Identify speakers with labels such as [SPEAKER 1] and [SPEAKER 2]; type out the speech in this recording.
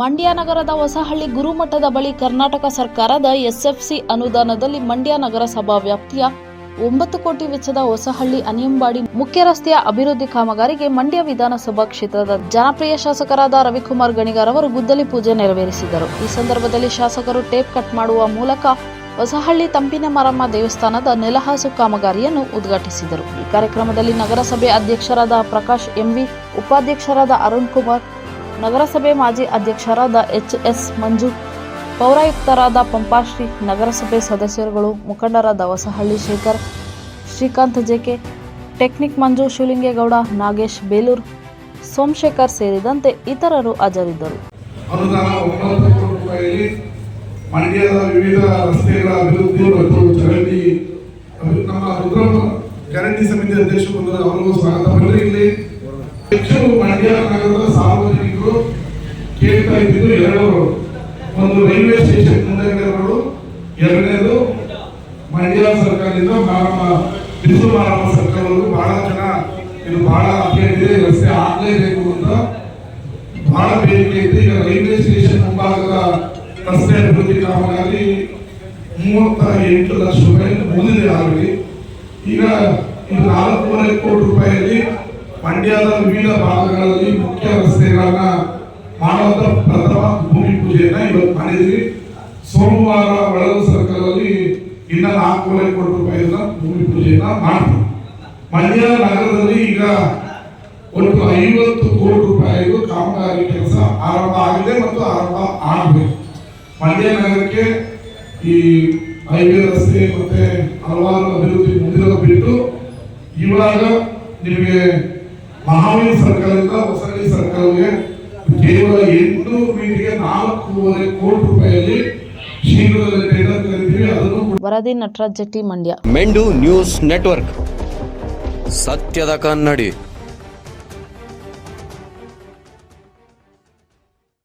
[SPEAKER 1] ಮಂಡ್ಯ ನಗರದ ಹೊಸಹಳ್ಳಿ ಗುರುಮಠದ ಬಳಿ ಕರ್ನಾಟಕ ಸರ್ಕಾರದ ಎಸ್ಎಫ್ಸಿ ಅನುದಾನದಲ್ಲಿ ಮಂಡ್ಯ ನಗರಸಭಾ ವ್ಯಾಪ್ತಿಯ ಒಂಬತ್ತು ಕೋಟಿ ವೆಚ್ಚದ ಹೊಸಹಳ್ಳಿ ಅನಿಯಂಬಾಡಿ ಮುಖ್ಯ ರಸ್ತೆಯ ಅಭಿವೃದ್ಧಿ ಕಾಮಗಾರಿಗೆ ಮಂಡ್ಯ ವಿಧಾನಸಭಾ ಕ್ಷೇತ್ರದ ಜನಪ್ರಿಯ ಶಾಸಕರಾದ ರವಿಕುಮಾರ್ ಗಣಿಗಾರ್ ಅವರು ಗುದ್ದಲಿ ಪೂಜೆ ನೆರವೇರಿಸಿದರು. ಈ ಸಂದರ್ಭದಲ್ಲಿ ಶಾಸಕರು ಟೇಪ್ ಕಟ್ ಮಾಡುವ ಮೂಲಕ ಹೊಸಹಳ್ಳಿ ತಂಪಿನ ಮರಮ್ಮ ದೇವಸ್ಥಾನದ ನೆಲಹಾಸು ಕಾಮಗಾರಿಯನ್ನು ಉದ್ಘಾಟಿಸಿದರು. ಈ ಕಾರ್ಯಕ್ರಮದಲ್ಲಿ ನಗರಸಭೆ ಅಧ್ಯಕ್ಷರಾದ ಪ್ರಕಾಶ್, ಎಂವಿ, ಉಪಾಧ್ಯಕ್ಷರಾದ ಅರುಣ್ ಕುಮಾರ್ ನಗರಸಭೆ ಮಾಜಿ ಅಧ್ಯಕ್ಷರಾದ ಎಚ್ ಎಸ್ ಮಂಜು, ಪೌರಾಯುಕ್ತರಾದ ಪಂಪಾಶ್ರೀ, ನಗರಸಭೆ ಸದಸ್ಯರುಗಳು ಮುಖಂಡರಾದ Hosahalli Shekhar, Srikanth J K, technique Manju Shivalingegowda, Nagesh Belur, Somashekar ಸೇರಿದಂತೆ ಇತರರು ಹಾಜರಿದ್ದರು.
[SPEAKER 2] ಮಂಡ್ಯದ ವಿವಿಧ ರಸ್ತೆಗಳ ಅಭಿವೃದ್ಧಿ ಮತ್ತು ಚರಂಡಿ ನಮ್ಮ ಗ್ಯಾರಂಟಿ ಸಮಿತಿ ಅಧ್ಯಕ್ಷರು ಬಂದರು ಅವರಿಗೂ ಸ್ವಾಗತ. ಬನ್ನಿ ಇಲ್ಲಿ. ಹೆಚ್ಚು ಮಂಡ್ಯ ನಗರದ ಸಾರ್ವಜನಿಕರು ಕೇಳ್ತಾ ಇದ್ದಿದ್ದು ಎರಡು ಒಂದು ರೈಲ್ವೆ ಸ್ಟೇಷನ್ ಮುಂದೆ ರೋಡು ಎರಡನೇದು ಮಂಡ್ಯ ಸರ್ಕಾರದಿಂದ ಬಿಸಿಲು ಮಾರಮ್ಮ ಸರ್ಕಾರವರೆಗೂ ಬಹಳ ಜನ ಇದು ಬಹಳ ಇದೆ. ರಸ್ತೆ ಆಗಲೇಬೇಕು ಅಂತ ಬಹಳ ಬೇಡಿಕೆ ಇದೆ. ಈಗ ರೈಲ್ವೆ ಸ್ಟೇಷನ್ ಮುಂಭಾಗದ ರಸ್ತೆ ಅಭಿವೃದ್ಧಿ ಕಾಮಗಾರಿ ಮೂವತ್ತ ಎಂಟು ಲಕ್ಷ ರೂಪಾಯಿ ಮುಂದಿದೆ ಆಗಲಿ ಈಗ ನಾಲ್ಕೂವರೆ ಕೋಟಿ ಮಂಡ್ಯದ ವಿವಿಧ ಭಾಗಗಳಲ್ಲಿ ಮುಖ್ಯ ರಸ್ತೆಗಳನ್ನ ಮಾಡುವಂತ ಪ್ರಥಮ ಭೂಮಿ ಪೂಜೆಯನ್ನ ಇವತ್ತು ಮಾಡಿದ್ವಿ. ಸೋಮವಾರ ಬಳಗು ಸರ್ಕಲ್ ಅಲ್ಲಿ ಇನ್ನ ನಾಲ್ಕೂವರೆ ಕೋಟಿ ರೂಪಾಯಿನ ಭೂಮಿ ಪೂಜೆಯನ್ನ ಮಾಡ್ತೀವಿ. ಮಂಡ್ಯ ನಗರದಲ್ಲಿ ಈಗ ಒಟ್ಟು ಐವತ್ತು ಕೋಟಿ ರೂಪಾಯಿಗೂ ಕಾಮಗಾರಿ ಕೆಲಸ ಆರಂಭ ಆಗಿದೆ ಮತ್ತು ಆರಂಭ ಆಗಬೇಕು. ಮಂಡ್ಯ ನಗರಕ್ಕೆ ಈ ಹೈವೇ ರಸ್ತೆ ಮತ್ತೆ ಹಲವಾರು ಅಭಿವೃದ್ಧಿ ಮುಂದಿರೋದು ಬಿಟ್ಟು ಇವಾಗ ನಿಮಗೆ ಮಹಾವೀರ್ ಸರ್ಕಲ್ನಿಂದ ಹೊಸಳ್ಳಿ ಸರ್ಕಲ್ಗೆ ಕೇವಲ ಎಂಟು ಮೀಟಿಗೆ ನಾಲ್ಕೂವರೆ ಕೋಟಿ ರೂಪಾಯಿಯಲ್ಲಿ ಶೀಘ್ರದಲ್ಲೇ ಟೆಂಡರ್ ಕರಿತೀವಿ ಅದನ್ನು ಕೂಡ
[SPEAKER 1] ವರದಿ ನಟರಾಜ್ ಜಟ್ಟಿ ಮಂಡ್ಯ.
[SPEAKER 3] ಮೆಂಡು ನ್ಯೂಸ್ ನೆಟ್ವರ್ಕ್. ಸತ್ಯದ ಕನ್ನಡಿ.